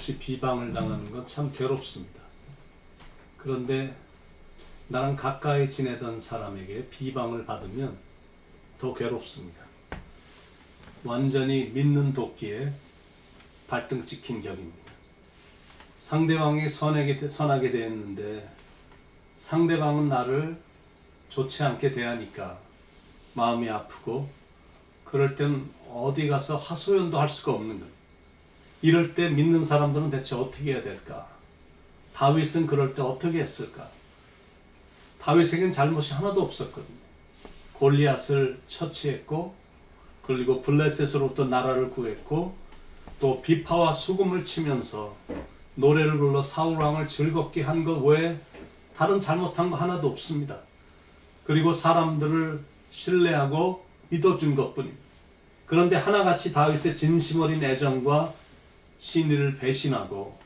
없이 비방을 당하는 건 참 괴롭습니다. 그런데 나랑 가까이 지내던 사람에게 비방을 받으면 더 괴롭습니다. 완전히 믿는 도끼에 발등 찍힌 격입니다. 상대방이 선하게, 선하게 대했는데 상대방은 나를 좋지 않게 대하니까 마음이 아프고 그럴 땐 어디 가서 하소연도 할 수가 없는 것. 이럴 때 믿는 사람들은 대체 어떻게 해야 될까? 다윗은 그럴 때 어떻게 했을까? 다윗에겐 잘못이 하나도 없었거든요. 골리앗을 처치했고 그리고 블레셋으로부터 나라를 구했고 또 비파와 수금을 치면서 노래를 불러 사울 왕을 즐겁게 한 것 외에 다른 잘못한 거 하나도 없습니다. 그리고 사람들을 신뢰하고 믿어준 것뿐입니다. 그런데 하나같이 다윗의 진심 어린 애정과 신의를 배신하고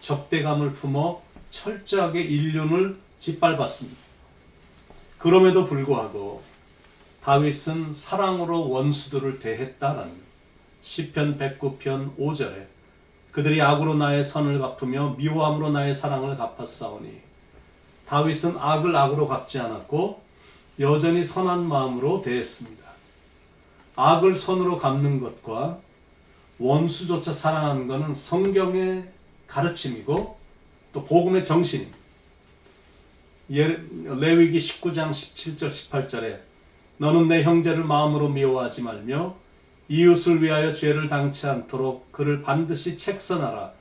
적대감을 품어 철저하게 인륜을 짓밟았습니다. 그럼에도 불구하고 다윗은 사랑으로 원수들을 대했다라는 시편 109편 5절에 그들이 악으로 나의 선을 갚으며 미워함으로 나의 사랑을 갚았사오니 다윗은 악을 악으로 갚지 않았고 여전히 선한 마음으로 대했습니다. 악을 선으로 갚는 것과 원수조차 사랑하는 것은 성경의 가르침이고 또 복음의 정신입니다. 예- 레위기 19장 17절 18절에 너는 내 형제를 마음으로 미워하지 말며 이웃을 위하여 죄를 당치 않도록 그를 반드시 책선하라.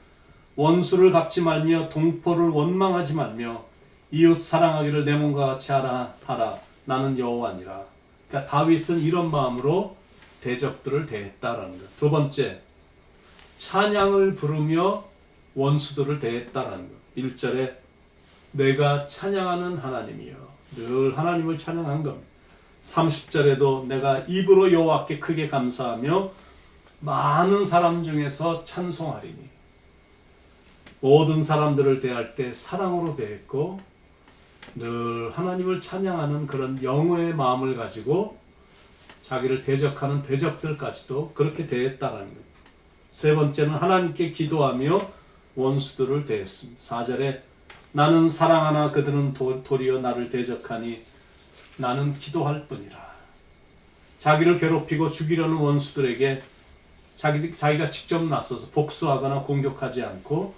원수를 갚지 말며 동포를 원망하지 말며 이웃 사랑하기를 내 몸과 같이 하라 하라. 나는 여호와니라. 그러니까 다윗은 이런 마음으로 대적들을 대했다라는 것. 두 번째, 찬양을 부르며 원수들을 대했다라는 것. 1절에 내가 찬양하는 하나님이여 늘 하나님을 찬양한 겁니다. 30절에도 내가 입으로 여호와께 크게 감사하며 많은 사람 중에서 찬송하리니 모든 사람들을 대할 때 사랑으로 대했고 늘 하나님을 찬양하는 그런 영어의 마음을 가지고 자기를 대적하는 대적들까지도 그렇게 대했다라는 것. 세 번째는 하나님께 기도하며 원수들을 대했습니다. 4절에 나는 사랑하나 그들은 도, 도리어 나를 대적하니 나는 기도할 뿐이라. 자기를 괴롭히고 죽이려는 원수들에게 자기, 자기가 직접 나서서 복수하거나 공격하지 않고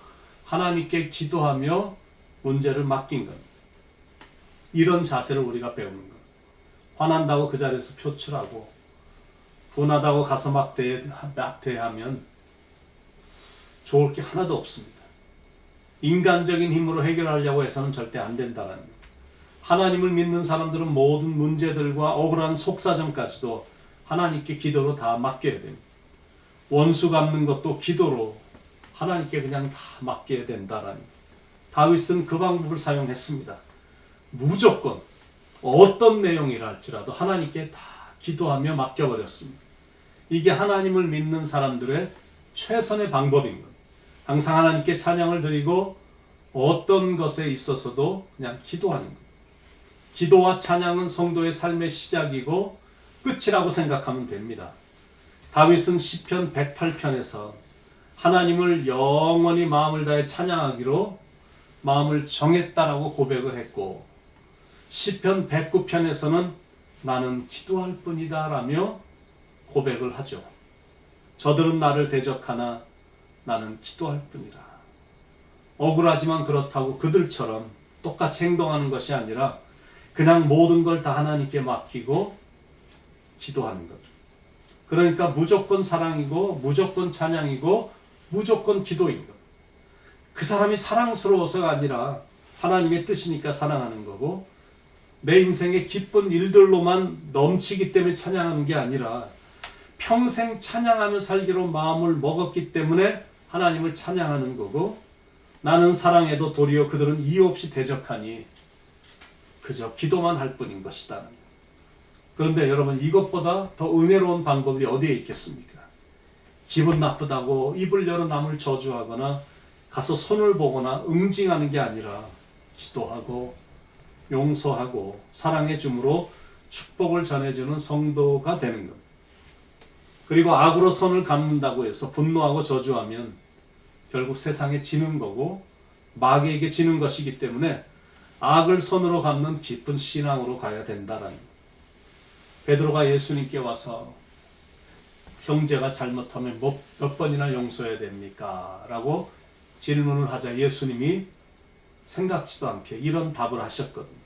하나님께 기도하며 문제를 맡긴 겁니다. 이런 자세를 우리가 배우는 것. 화난다고 그 자리에서 표출하고 분하다고 가서 막 대, 막 대하면 좋을 게 하나도 없습니다. 인간적인 힘으로 해결하려고 해서는 절대 안 된다는 것. 하나님을 믿는 사람들은 모든 문제들과 억울한 속사정까지도 하나님께 기도로 다 맡겨야 됩니다. 원수 갚는 것도 기도로 하나님께 그냥 다 맡겨야 된다라는 것. 다윗은 그 방법을 사용했습니다. 무조건 어떤 내용이라 할지라도 하나님께 다 기도하며 맡겨버렸습니다. 이게 하나님을 믿는 사람들의 최선의 방법인 것. 항상 하나님께 찬양을 드리고 어떤 것에 있어서도 그냥 기도하는 것. 기도와 찬양은 성도의 삶의 시작이고 끝이라고 생각하면 됩니다. 다윗은 시편 108편에서 하나님을 영원히 마음을 다해 찬양하기로 마음을 정했다라고 고백을 했고 시편 109편에서는 나는 기도할 뿐이다라며 고백을 하죠. 저들은 나를 대적하나 나는 기도할 뿐이라. 억울하지만 그렇다고 그들처럼 똑같이 행동하는 것이 아니라 그냥 모든 걸 다 하나님께 맡기고 기도하는 것. 그러니까 무조건 사랑이고 무조건 찬양이고 무조건 기도인 것. 그 사람이 사랑스러워서가 아니라 하나님의 뜻이니까 사랑하는 거고 내 인생의 기쁜 일들로만 넘치기 때문에 찬양하는 게 아니라 평생 찬양하며 살기로 마음을 먹었기 때문에 하나님을 찬양하는 거고 나는 사랑해도 도리어 그들은 이유 없이 대적하니 그저 기도만 할 뿐인 것이다. 그런데 여러분 이것보다 더 은혜로운 방법이 어디에 있겠습니까? 기분 나쁘다고 입을 열어 남을 저주하거나 가서 손을 보거나 응징하는 게 아니라 기도하고 용서하고 사랑해 줌으로 축복을 전해주는 성도가 되는 겁니다. 그리고 악으로 손을 갚는다고 해서 분노하고 저주하면 결국 세상에 지는 거고 마귀에게 지는 것이기 때문에 악을 손으로 갚는 깊은 신앙으로 가야 된다라는 베드로가 예수님께 와서 형제가 잘못하면 몇, 몇 번이나 용서해야 됩니까? 라고 질문을 하자 예수님이 생각지도 않게 이런 답을 하셨거든요.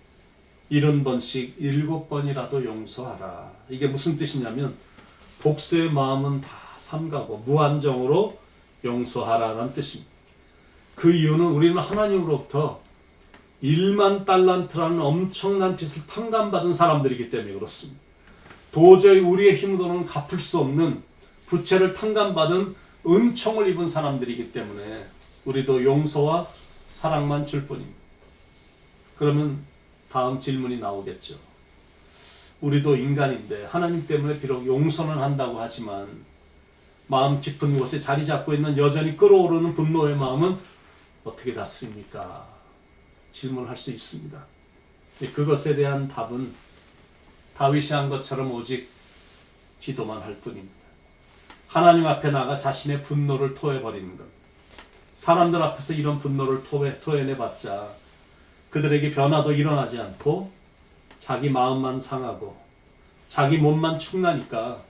일흔 번씩 일곱 번이라도 용서하라. 이게 무슨 뜻이냐면 복수의 마음은 다 삼가고 무한정으로 용서하라는 뜻입니다. 그 이유는 우리는 하나님으로부터 1만 달란트라는 엄청난 빚을 탕감받은 사람들이기 때문에 그렇습니다. 도저히 우리의 힘으로는 갚을 수 없는 부채를 탕감받은 은총을 입은 사람들이기 때문에 우리도 용서와 사랑만 줄 뿐입니다. 그러면 다음 질문이 나오겠죠. 우리도 인간인데 하나님 때문에 비록 용서는 한다고 하지만 마음 깊은 곳에 자리 잡고 있는 여전히 끓어오르는 분노의 마음은 어떻게 다스립니까? 질문할 수 있습니다. 그것에 대한 답은 다윗이 한 것처럼 오직 기도만 할 뿐입니다. 하나님 앞에 나가 자신의 분노를 토해버리는 것. 사람들 앞에서 이런 분노를 토해, 토해내봤자 그들에게 변화도 일어나지 않고 자기 마음만 상하고 자기 몸만 축나니까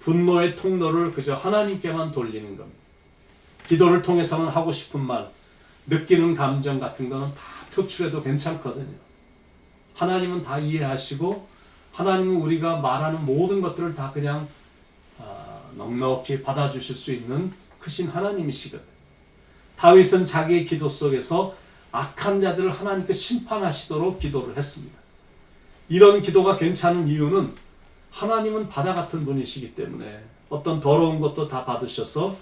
분노의 통로를 그저 하나님께만 돌리는 겁니다. 기도를 통해서는 하고 싶은 말, 느끼는 감정 같은 거는 다 표출해도 괜찮거든요. 하나님은 다 이해하시고 하나님은 우리가 말하는 모든 것들을 다 그냥 아, 넉넉히 받아주실 수 있는 크신 하나님이시거든요. 다윗은 자기의 기도 속에서 악한 자들을 하나님께 심판하시도록 기도를 했습니다. 이런 기도가 괜찮은 이유는 하나님은 바다 같은 분이시기 때문에 어떤 더러운 것도 다 받으셔서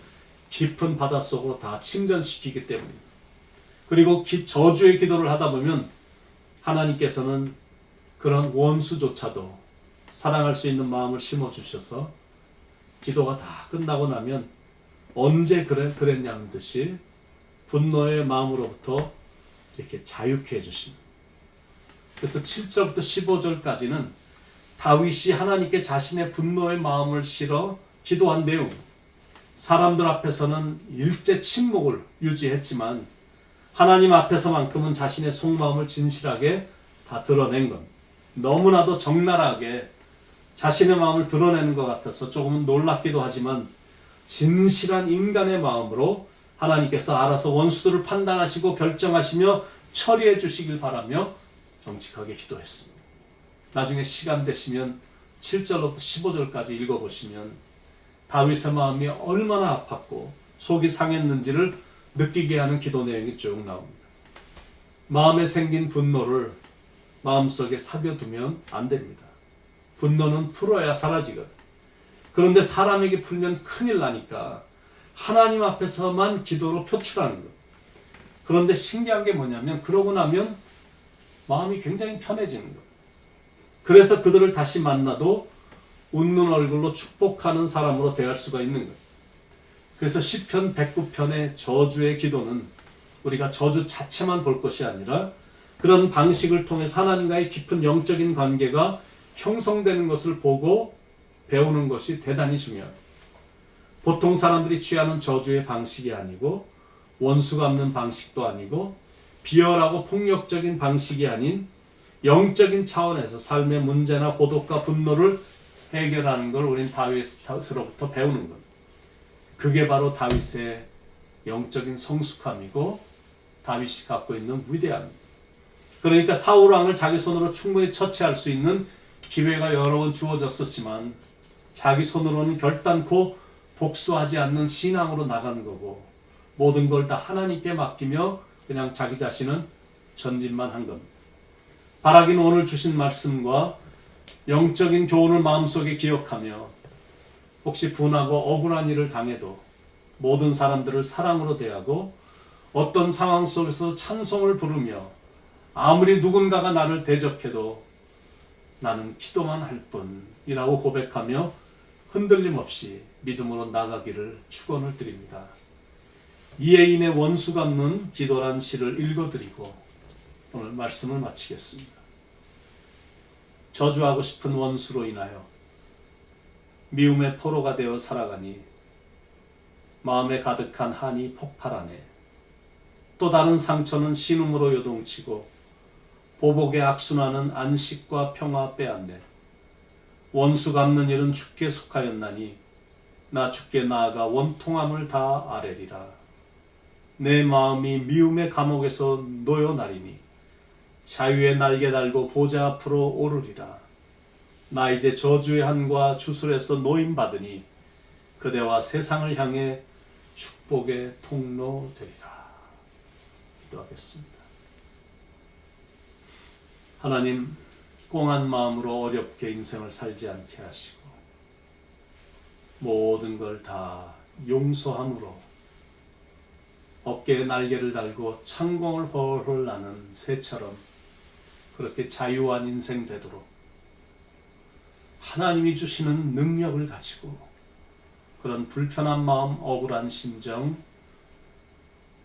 깊은 바다 속으로 다 침전시키기 때문입니다. 그리고 기, 저주의 기도를 하다 보면 하나님께서는 그런 원수조차도 사랑할 수 있는 마음을 심어 주셔서 기도가 다 끝나고 나면 언제 그래 그랬냐는 듯이 분노의 마음으로부터 이렇게 자유케 해 주십니다. 그래서 7절부터 15절까지는 다윗이 하나님께 자신의 분노의 마음을 실어 기도한 내용. 사람들 앞에서는 일제 침묵을 유지했지만 하나님 앞에서만큼은 자신의 속마음을 진실하게 다 드러낸 것. 너무나도 적나라하게 자신의 마음을 드러내는 것 같아서 조금은 놀랍기도 하지만 진실한 인간의 마음으로 하나님께서 알아서 원수들을 판단하시고 결정하시며 처리해 주시길 바라며 정직하게 기도했습니다. 나중에 시간 되시면 7절부터 15절까지 읽어보시면 다윗의 마음이 얼마나 아팠고 속이 상했는지를 느끼게 하는 기도 내용이 쭉 나옵니다. 마음에 생긴 분노를 마음속에 사겨두면 안 됩니다. 분노는 풀어야 사라지거든. 그런데 사람에게 풀면 큰일 나니까 하나님 앞에서만 기도로 표출하는 것. 그런데 신기한 게 뭐냐면 그러고 나면 마음이 굉장히 편해지는 것. 그래서 그들을 다시 만나도 웃는 얼굴로 축복하는 사람으로 대할 수가 있는 것. 그래서 시편 109편의 저주의 기도는 우리가 저주 자체만 볼 것이 아니라 그런 방식을 통해 하나님과의 깊은 영적인 관계가 형성되는 것을 보고 배우는 것이 대단히 중요합니다. 보통 사람들이 취하는 저주의 방식이 아니고 원수 갚는 방식도 아니고 비열하고 폭력적인 방식이 아닌 영적인 차원에서 삶의 문제나 고독과 분노를 해결하는 걸 우린 다윗으로부터 배우는 겁니다. 그게 바로 다윗의 영적인 성숙함이고 다윗이 갖고 있는 위대함입니다. 그러니까 사울 왕을 자기 손으로 충분히 처치할 수 있는 기회가 여러 번 주어졌었지만 자기 손으로는 결단코 복수하지 않는 신앙으로 나간 거고 모든 걸 다 하나님께 맡기며 그냥 자기 자신은 전진만 한 겁니다. 바라기는 오늘 주신 말씀과 영적인 교훈을 마음속에 기억하며 혹시 분하고 억울한 일을 당해도 모든 사람들을 사랑으로 대하고 어떤 상황 속에서 찬송을 부르며 아무리 누군가가 나를 대적해도 나는 기도만 할 뿐이라고 고백하며 흔들림 없이 믿음으로 나가기를 축원을 드립니다. 이해인의 원수 갚는 기도란 시를 읽어드리고 오늘 말씀을 마치겠습니다. 저주하고 싶은 원수로 인하여 미움의 포로가 되어 살아가니 마음에 가득한 한이 폭발하네. 또 다른 상처는 신음으로 요동치고 보복의 악순환은 안식과 평화 빼앗네. 원수 갚는 일은 주께 속하였나니 나 주께 나아가 원통함을 다 아뢰리라. 내 마음이 미움의 감옥에서 놓여나리니 자유의 날개 달고 보좌 앞으로 오르리라. 나 이제 저주의 한과 주술에서 노임 받으니 그대와 세상을 향해 축복의 통로 되리라. 기도하겠습니다. 하나님, 꽁한 마음으로 어렵게 인생을 살지 않게 하시고 모든 걸 다 용서함으로 어깨에 날개를 달고 창공을 훨훨 나는 새처럼 그렇게 자유한 인생 되도록 하나님이 주시는 능력을 가지고 그런 불편한 마음, 억울한 심정,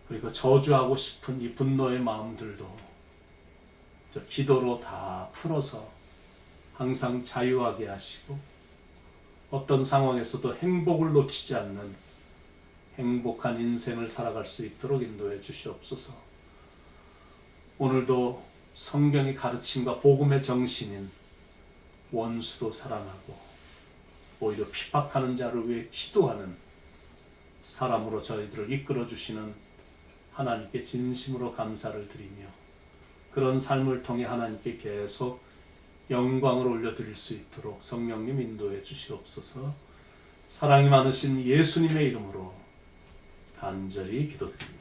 그리고 저주하고 싶은 이 분노의 마음들도 저 기도로 다 풀어서 항상 자유하게 하시고 어떤 상황에서도 행복을 놓치지 않는 행복한 인생을 살아갈 수 있도록 인도해 주시옵소서. 오늘도 성경의 가르침과 복음의 정신인 원수도 사랑하고 오히려 핍박하는 자를 위해 기도하는 사람으로 저희들을 이끌어 주시는 하나님께 진심으로 감사를 드리며 그런 삶을 통해 하나님께 계속 영광을 올려드릴 수 있도록 성령님 인도해 주시옵소서 사랑이 많으신 예수님의 이름으로 간절히 기도드립니다.